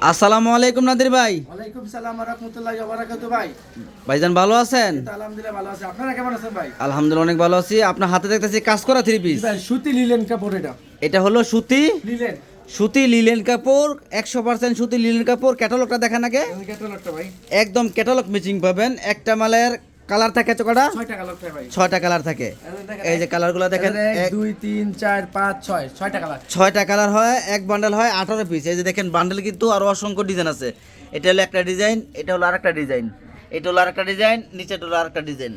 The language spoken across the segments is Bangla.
আসসালামু আলাইকুম নাদির ভাই। ওয়ালাইকুম সালাম রহমতুল্লাহ বারাকাতু ভাই। ভাইজান ভালো আছেন? আলহামদুলিল্লাহ ভালো আছে। আপনারা কেমন আছেন ভাই? আলহামদুলিল্লাহ অনেক ভালো আছি। আপনার হাতে দেখতেছি কাজ করা থ্রি পিস ভাই সুতি লিলেন কাপড় এটা। এটা হলো সুতি? লিলেন। সুতি লিলেন কাপড় একশো পার্সেন্ট সুতি লিলেন কাপড়। ক্যাটালগটা দেখান আগে। ক্যাটালগটা ভাই। একদম ক্যাটালগ ম্যাচিং পাবেন। একটা মালের কালার থাকে চোকাটা ছয়টা কালার থাকে এই যে কালারগুলো দেখেন দুই তিন চার পাঁচ ছয় ছয় টাকা লাগবে ছয়টা কালার হয় এক বান্ডেল হয় আঠারো পিস এই যে দেখেন বান্ডেল কিন্তু আরও অসংখ্য ডিজাইন আছে। এটা হলো একটা ডিজাইন এটা হলো আরেকটা ডিজাইন এটা হলো আরেকটা ডিজাইন নিচেটা হলো আরেকটা ডিজাইন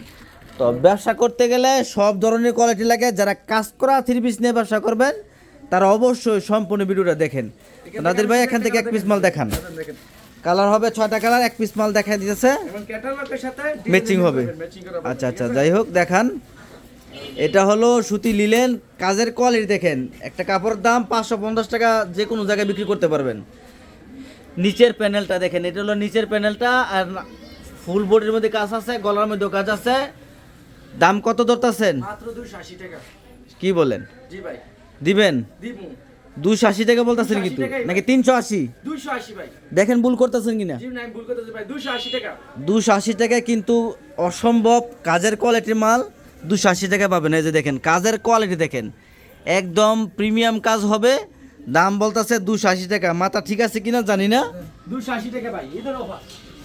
তো ব্যবসা করতে গেলে সব ধরনের কোয়ালিটি লাগে। যারা কাজ করা থ্রি পিস নিয়ে ব্যবসা করবেন তারা অবশ্যই সম্পূর্ণ ভিডিওটা দেখেন। নাদির ভাই এখান থেকে এক পিস মাল দেখান দেখেন। কালার হবে ছয়টা কালার এক পিস মাল দেখা দিতেছে। ম্যাচিং হবে। আচ্ছা আচ্ছা যাই হোক দেখান। এটা হলো সুতি লিলেন কাজের কোয়ালিটি দেখেন। একটা কাপড়ের দাম পাঁচশো পঞ্চাশ টাকা যে কোনো জায়গায় বিক্রি করতে পারবেন। নিচের প্যানেলটা দেখেন এটা হলো নিচের প্যানেলটা আর ফুল বডির মধ্যে কাজ আছে গলার মধ্যেও কাজ আছে। দাম কত ধরতেছেন? কি বলেন? দিবেন? দিবু দুশো আশি টাকা বলতেছেন কিন্তু নাকি তিনশো আশি দেখেন ভুল করতেছেন কিনা দুশো আশি টাকা কিন্তু অসম্ভব কাজের কোয়ালিটির মাল দুশো আশি টাকা পাবেন এই যে দেখেন কাজের কোয়ালিটি দেখেন একদম প্রিমিয়াম কাজ হবে দাম বলতেছে দুশো আশি টাকা মাথা ঠিক আছে কিনা জানি না দুশো আশি টাকা ভাই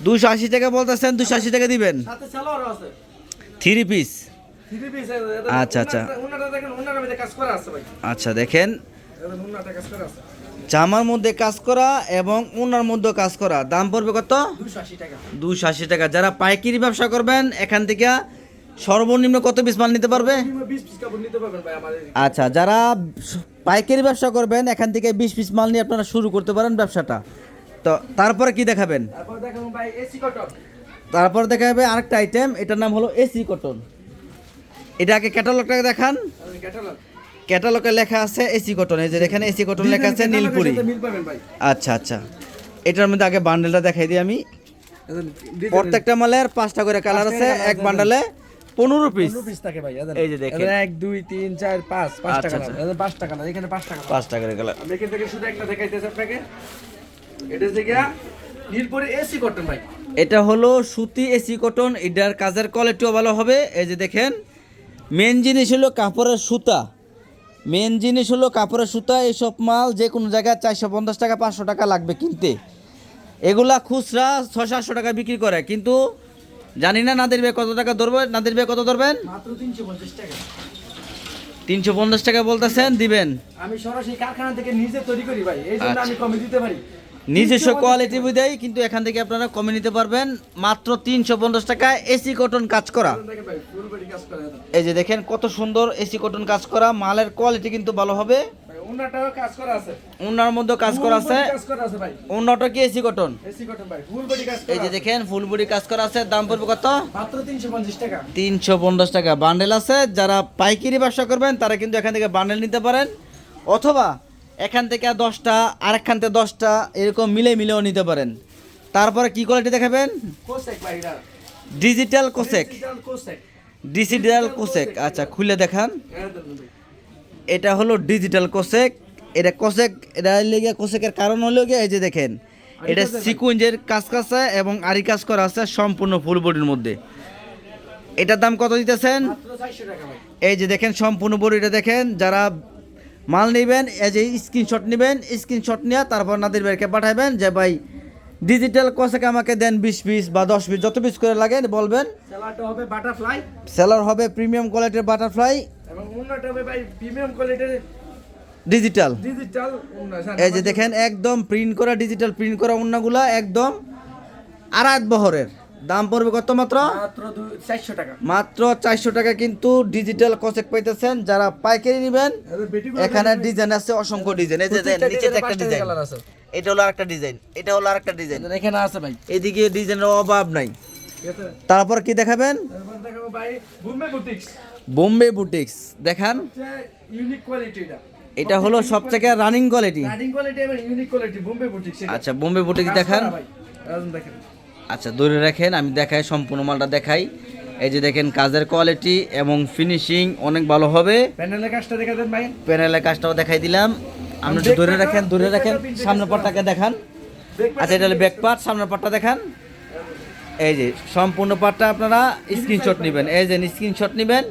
দুশো আশি টাকা বলতেছেন দুশো আশি টাকা দিবেন থ্রি পিস আচ্ছা, আচ্ছা। আচ্ছা দেখেন জামার মধ্যে কাজ করা এবং ওনার মধ্যে কাজ করা। দাম পড়বে কত? দুশো আশি টাকা। যারা পাইকারি ব্যবসা করবেন এখান থেকে সর্বনিম্ন কত পিস মাল নিতে পারবে? আচ্ছা যারা পাইকারি ব্যবসা করবেন এখান থেকে বিশ পিস মাল নিয়ে আপনারা শুরু করতে পারেন ব্যবসাটা। তো তারপরে কি দেখাবেন? তারপর দেখা যাবে আরেকটা আইটেম এটার নাম হলো এসি কটন এটা আগে ক্যাটালগটা দেখান। ক্যাটালগ ক্যাটালগে লেখা আছে এসি কটন এই যে এখানে এসি কটন লেখা আছে নীলপুরি। আচ্ছা আচ্ছা। এটার মধ্যে আগে বান্ডেলটা দেখাই দিই আমি। প্রত্যেকটা মালের পাঁচটা করে কালার আছে এক বান্ডেলে পনেরো পিস পিস থাকে ভাই এই যে দেখেন। এক দুই তিন চার পাঁচ পাঁচটা আচ্ছা, আচ্ছা। কালার এখানে কালার পাঁচটা করে কালার আমি এখান থেকে শুধু একটা দেখাইতেছি আপনাকে। এটা নীলপুরি এসি কটন ভাই। এটা হলো সুতি এসি কটন এটার কাজের কোয়ালিটিও ভালো হবে। এই যে দেখেন মেন জিনিস হলো কাপড়ের সুতা। মেন জিনিস হলো কাপড়ের সুতা এইসব মাল যে কোনো জায়গায় চারশো পঞ্চাশ টাকা পাঁচশো টাকা লাগবে কিনতে। এগুলা খুচরা ছয় সাতশো টাকা বিক্রি করে কিন্তু জানি না নাদের বে কত টাকা ধরবে নাদের বে কত ধরবেন? তিনশো পঞ্চাশ টাকা। তিনশো পঞ্চাশ টাকা বলতেছেন দিবেন। আমি সরাসরি কারখানা থেকে নিজে তৈরি করি ভাই এই জন্য আমি কমে দিতে পারি। নিজস্ব কোয়ালিটি বুঝেই কিন্তু এখান থেকে আপনারা কমে নিতে পারবেন মাত্র তিনশো পঞ্চাশ টাকায় এসি কটন কাজ করা। এই যে দেখেন কত সুন্দর এসি কটন কাজ করা মালের কোয়ালিটি কিন্তু ভালো হবে। ওনাটাও কাজ করা আছে। মধ্যে কাজ করা কি এসি কটন ফুল বডি কাজ এই করা যে দেখেন ফুলবুড়ি কাজ করা আছে দাম পড়বে কত? তিনশো পঞ্চাশ টাকা। বান্ডেল আছে যারা পাইকারি ব্যবসা করবেন তারা কিন্তু এখান থেকে বান্ডেল নিতে পারেন। অথবা এখান থেকে দশটা আরেকখান থেকে দশটা এরকম মিলে মিলেও নিতে পারেন। তারপরে কি কোয়ালিটি দেখাবেন? ডিজিটাল কোসেক। ডিজিটাল কোসেক। আচ্ছা খুলে দেখান। হ্যাঁ। এটা হলো ডিজিটাল কোসেক। এটা কোসেক এটা লেগে কোসেকের কারণ হলো গিয়ে এই যে দেখেন এটা সিকুয়েন্সের কাজ কাছে এবং আরি কাজ করা আছে সম্পূর্ণ ফুল বডির মধ্যে। এটার দাম কত দিতেছেন? এই যে দেখেন সম্পূর্ণ বডিটা দেখেন। যারা মাল নেবেন এই যে স্ক্রিনশট নেবেন স্ক্রিনশট নিয়ে তারপর নাদের ভাইকে পাঠাবেন যে ভাই ডিজিটাল কোসেক আমাকে দেন বিশ পিস বা দশ পিস যত পিস করে লাগে বলবেন। হবে বাটারফ্লাই সেলার হবে প্রিমিয়াম কোয়ালিটির বাটারফ্লাই এবং হবে ভাই প্রিমিয়াম কোয়ালিটির ডিজিটাল ডিজিটাল এই যে দেখেন একদম প্রিন্ট করা ডিজিটাল প্রিন্ট করা উন্নাগুলা একদম আড়াত বহরের। দাম পড়বে কত মাত্র? মাত্র চারশো টাকা। কিন্তু ডিজিটাল কোসেক পাইতেছেন। যারা পাইকারি নেবেন এখানে ডিজাইন আছে অসংখ্য ডিজাইন এই যে প্রত্যেকটা একটা ডিজাইন এটা হলো আরেকটা ডিজাইন এটা হলো আরেকটা ডিজাইন এখানে আছে ভাই। এদিকে ডিজাইনের অভাব নাই। তারপর কি দেখাবেন? বোম্বে বুটিক্স দেখান। ইউনিক কোয়ালিটি এটা। এটা হলো সব থেকে রানিং কোয়ালিটি রানিং কোয়ালিটি এবং ইউনিক কোয়ালিটি বোম্বে বুটিক্স আচ্ছা বোম্বে বুটিক্স দেখান। দেখেন। আচ্ছা ধরে রাখেন আমি দেখাই সম্পূর্ণ মালটা দেখাই। এই যে দেখেন কাজের কোয়ালিটি এবং ফিনিশিং অনেক ভালো হবে। প্যানেলের কাজটা দেখা দেন ভাই। প্যানেলের কাজটাও দেখাই দিলাম। আপনি একটু ধরে রাখেন ধরে রাখেন সামনের পাটটাকে দেখান। আচ্ছা এটা হলো ব্যাক পার্ট সামনের পাটটা দেখান। এই যে সম্পূর্ণ পাটটা আপনারা স্ক্রিনশট নেবেন। এই যে স্ক্রিনশট নেবেন।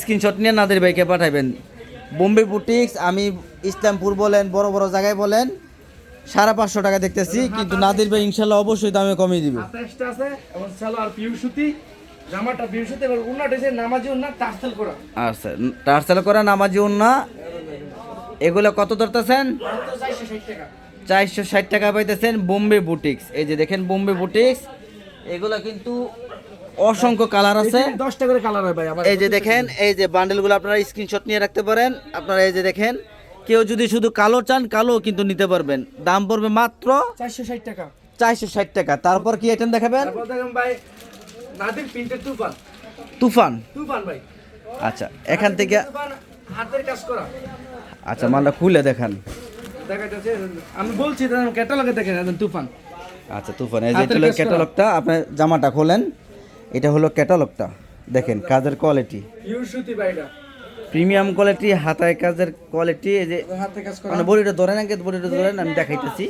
স্ক্রিনশট নিয়ে নাদের ভাইকে পাঠাবেন। বোম্বে বুটিক্স আমি ইসলামপুর বলেন বড় বড় জায়গায় বলেন সাড়ে পাঁচশো টাকা দেখতেছি কিন্তু নাদির ভাই ইনশাল্লাহ অবশ্যই দামে কমিয়ে দিবে। আঠাশটা আছে এবং সালোয়ার পিউ সুতি জামাটা পিউ সুতি এবার উন্নাটা এসে নামাজি উন্না টার্সেল করা। আচ্ছা টার্সেল করা নামাজি এগুলো কত ধরতেছেন? চারশো ষাট টাকা চারশো ষাট টাকা পাইতেছেন বোম্বে বুটিক্স। এই যে দেখেন বোম্বে বুটিক্স এগুলো কিন্তু অসংখ্য কালার আছে। দশটা করে কালার হয় ভাই এই যে দেখেন এই যে বান্ডেলগুলো আপনারা স্ক্রিনশট নিয়ে রাখতে পারেন। আপনারা এই যে দেখেন কেউ যদি শুধু কালো চান কালো কিন্তু নিতে পারবেন। দাম পড়বে মাত্র চারশো ষাট টাকা। চারশো ষাট টাকা। তারপর কি আইটেম দেখাবেন? ভাই নাদির প্রিন্টের তুফান। তুফান? তুফান ভাই। আচ্ছা এখান থেকে হাতের কাজ করা। আচ্ছা মালটা খুলে দেখান। আমি বলছি ক্যাটালগে দেখেন একদম তুফান। আচ্ছা তুফান এই যে এটা ক্যাটালগটা আপনি জামাটা খোলেন। এটা হলো ক্যাটালগটা। দেখেন কাজের কোয়ালিটি সুতি প্রিমিয়াম কোয়ালিটি হাতায় কাজের কোয়ালিটি এই যে হাতের কাজ করা। মানে বডিটা ধরেন আগে বডিটা ধরেন আমি দেখাইতেছি।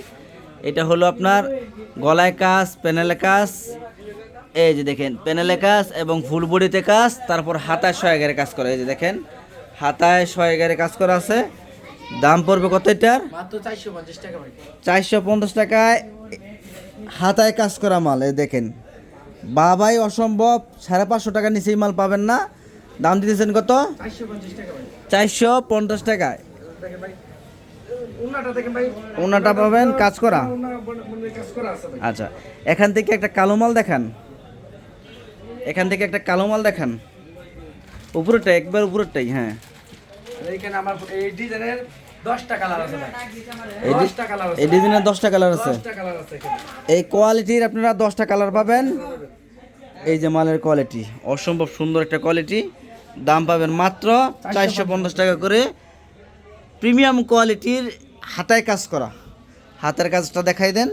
এটা হলো আপনার গলায় কাজ প্যানেলে কাজ এই যে দেখেন প্যানেলে কাজ এবং ফুল বডিতে কাজ তারপর হাতায় সয়াগারে কাজ করা এই যে দেখেন হাতায় সয়াগারে কাজ করা আছে। দাম পড়বে কত এটার? মাত্র চারশো পঞ্চাশ টাকায় হাতায় কাজ করা মাল এই দেখেন। বাবাই অসম্ভব সাড়ে পাঁচশো টাকা নিচেই মাল পাবেন না। দাম দিতেছেন কত? চারশো পঞ্চাশ টাকায়। ওনাটা পাবেন কাজ করা? আচ্ছা এখান থেকে একটা কালো মাল দেখান। এখান থেকে একটা কালো মাল দেখান। উপরেরটা একবার উপরেরটাই হ্যাঁ। এইখানে আমার এই ডিজাইনের দশটা কালার আছে ডিজাইনের দশটা কালার এই কোয়ালিটির আপনারা দশটা কালার পাবেন। এই যে মালের কোয়ালিটি অসম্ভব সুন্দর একটা কোয়ালিটি। দাম পাবেন মাত্র চারশো পঞ্চাশ টাকা করে। প্রিমিয়াম কোয়ালিটির হাতায় কাজ করা। হাতের কাজটা দেখাই দেন।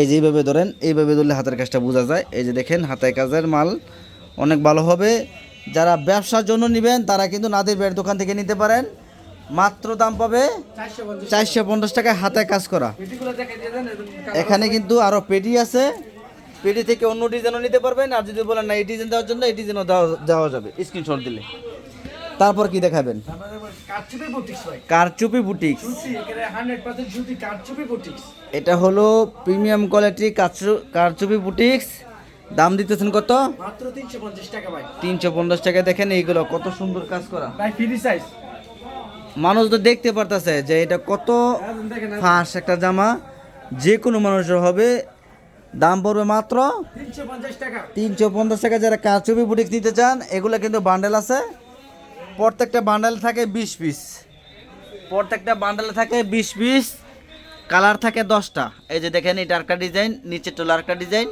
এই যে এইভাবে ধরেন, এইভাবে ধরলে হাতের কাজটা বোঝা যায়। এই যে দেখেন, হাতায় কাজের মাল অনেক ভালো হবে। যারা ব্যবসার জন্য নেবেন, তারা কিন্তু নাদের বেড় দোকান থেকে নিতে পারেন। মাত্র দাম পাবে চারশো পঞ্চাশ টাকায় হাতায় কাজ করা। এখানে কিন্তু আরও পেটি আছে। পেটি থেকে অন্য ডিজাইনও নিতে পারবেন আর যদি বলেন না এই ডিজাইন দেওয়ার জন্য এই ডিজাইনও দেওয়া দেওয়া যাবে। স্ক্রিনশট দিলে। তারপর কি দেখাবেন? কারচুপি বুটিক্স এটা হলো প্রিমিয়াম কোয়ালিটি কারচুপি বুটিক্স দাম দিতেছেন কত? মাত্র তিনশো পঞ্চাশ টাকা ভাই। তিনশো পঞ্চাশ টাকা। দেখেন এইগুলো কত সুন্দর কাজ করা। ভাই ফ্রি সাইজ মানুষ তো দেখতে পারতেছে যে এটা কত ফাঁস একটা জামা। যে কোনো মানুষের হবে। দাম পড়বে মাত্র তিনশো পঞ্চাশ টাকা। যারা কারচুপি বুটিক্স নিতে চান এগুলো কিন্তু বান্ডেল আছে। প্রত্যেকটা বান্ডেল থাকে বিশ পিস প্রত্যেকটা বান্ডেলে থাকে বিশ পিস কালার থাকে দশটা। এই যে দেখেন এটা আরেকটা ডিজাইন নিচে টোলা আরেকটা ডিজাইন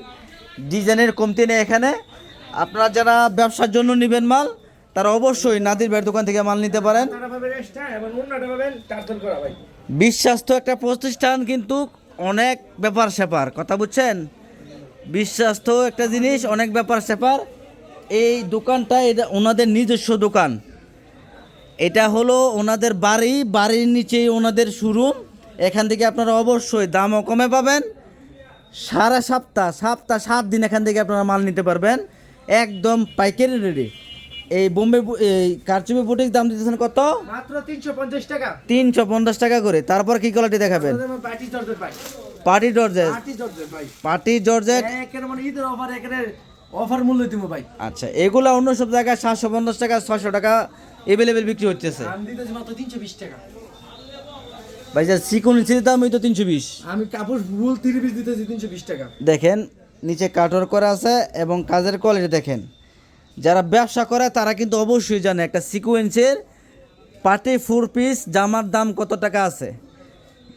ডিজাইনের কমতি নেই এখানে। আপনারা যারা ব্যবসার জন্য নেবেন মাল তারা অবশ্যই নাদির ভাইয়ের দোকান থেকে মাল নিতে পারেন। ভাই। বিশ্বাস্ত একটা প্রতিষ্ঠান কিন্তু অনেক ব্যাপার স্যাপার, কথা বুঝছেন? বিশ্বাস্ত একটা জিনিস, অনেক ব্যাপার স্যাপার। এই দোকানটা, এটা ওনাদের নিজস্ব দোকান। এটা হলো ওনাদের বাড়ি, বাড়ির নিচেই ওনাদের শোরুম। এখান থেকে আপনারা অবশ্যই দামও কমে পাবেন। সারা সপ্তাহ সপ্তাহ সাত দিন এখান থেকে আপনারা মাল নিতে পারবেন। একদম পাইকারি রেডি এই বোম্বে এই কারচুপি বুটিক দাম দিতেছেন কত? মাত্র তিনশো পঞ্চাশ টাকা। তিনশো পঞ্চাশ টাকা করে। তারপর কি কোয়ালিটি দেখাবেন? পার্টি জর্জেট ভাই। Party georgette? পার্টি জর্জেট ভাই। Party georgette? একের মানে ঈদের অফার একের অফার মূল্য দিব ভাই। আচ্ছা এগুলা অন্য সব জায়গায় সাতশো পঞ্চাশ টাকা ছশো টাকা এভেলেবেল বিক্রি হচ্ছে আমি দিতেছি মাত্র তিনশো বিশ টাকা। ভাই যা দাম ওই তো তিনশো বিশ। আমি কাপড় ফুল তিরিশ পিস দিতেছি তিনশো বিশ টাকা। দেখেন নিচে কাটর করা আছে এবং কাজের কোয়ালিটি দেখেন। যারা ব্যবসা করে তারা কিন্তু অবশ্যই জানে একটা সিকুয়েন্সের পার্টি ফোর পিস জামার দাম কত টাকা আছে।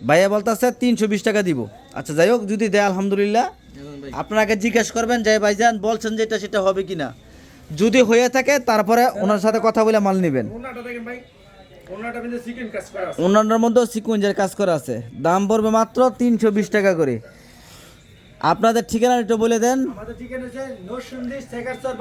ভাইয়া বলতেছে তিনশো বিশ টাকা দিব। আচ্ছা যাই হোক যদি দেয় আলহামদুলিল্লাহ। আপনাকে জিজ্ঞেস করবেন যে ভাইজান বলছেন যে এটা সেটা হবে কি না যদি হয়ে থাকে তারপরে ওনার সাথে কথা বলে মাল নেবেন। ওনাটা দেখেন ভাই ওনাটা কিন্তু চিকেন কাজ করা আছে। অন্যান্যর মধ্যেও সিকুয়েন্সের কাজ করা আছে। দাম পড়বে মাত্র তিনশো বিশ টাকা করে। আপনাদের ঠিকানা একটু বলে দেন। নরসিংদী শেখারচর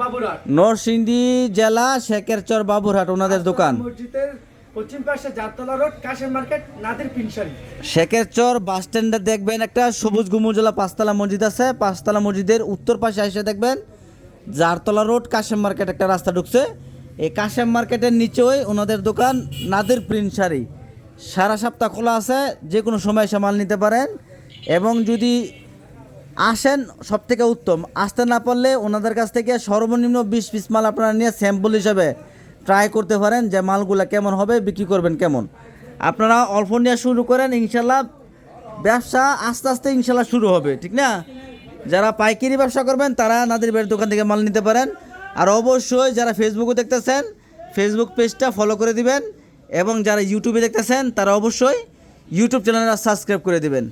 জেলা শেখেরচর বাবুরহাট ওনাদের দোকান। মসজিদের পশ্চিম পাশে জাতলা রোড কাশেম মার্কেট নাদের পিনসারি। শেখের বাস স্ট্যান্ডে দেখবেন একটা সবুজ গুমুজলা পাঁচতলা মসজিদ আছে। পাঁচতলা মসজিদের উত্তর পাশে এসে দেখবেন জারতলা রোড কাশেম মার্কেট একটা রাস্তা ঢুকছে। এই কাশেম মার্কেটের নিচেই ওনাদের দোকান নাদের প্রিন্ট শাড়ি সারা সপ্তাহ খোলা আছে যে কোনো সময় এসে মাল নিতে পারেন। এবং যদি আসেন সব থেকে উত্তম। আসতে না পারলে ওনাদের কাছ থেকে সর্বনিম্ন বিশ পিস মাল আপনারা নিয়ে স্যাম্পল হিসাবে ট্রাই করতে পারেন যে মালগুলো কেমন হবে, বিক্রি করবেন কেমন। আপনারা অল্প নিয়ে শুরু করেন, ইনশাল্লাহ ব্যবসা আস্তে আস্তে ইনশাল্লাহ শুরু হবে, ঠিক না? যারা পাইকারি ব্যবসা করবেন, তারা নাদের বের দোকান থেকে মাল নিতে পারেন। আর অবশ্যই যারা ফেসবুকে দেখতেছেন ফেসবুক পেজটা ফলো করে দিবেন এবং যারা ইউটিউবে দেখতেছেন, তারা অবশ্যই ইউটিউব চ্যানেলটা সাবস্ক্রাইব করে দিবেন।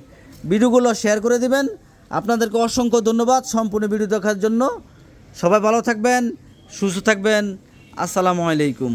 ভিডিওগুলো শেয়ার করে দিবেন। আপনাদেরকে অসংখ্য ধন্যবাদ সম্পূর্ণ ভিডিও দেখার জন্য। সবাই ভালো থাকবেন সুস্থ থাকবেন। আসসালামু আলাইকুম।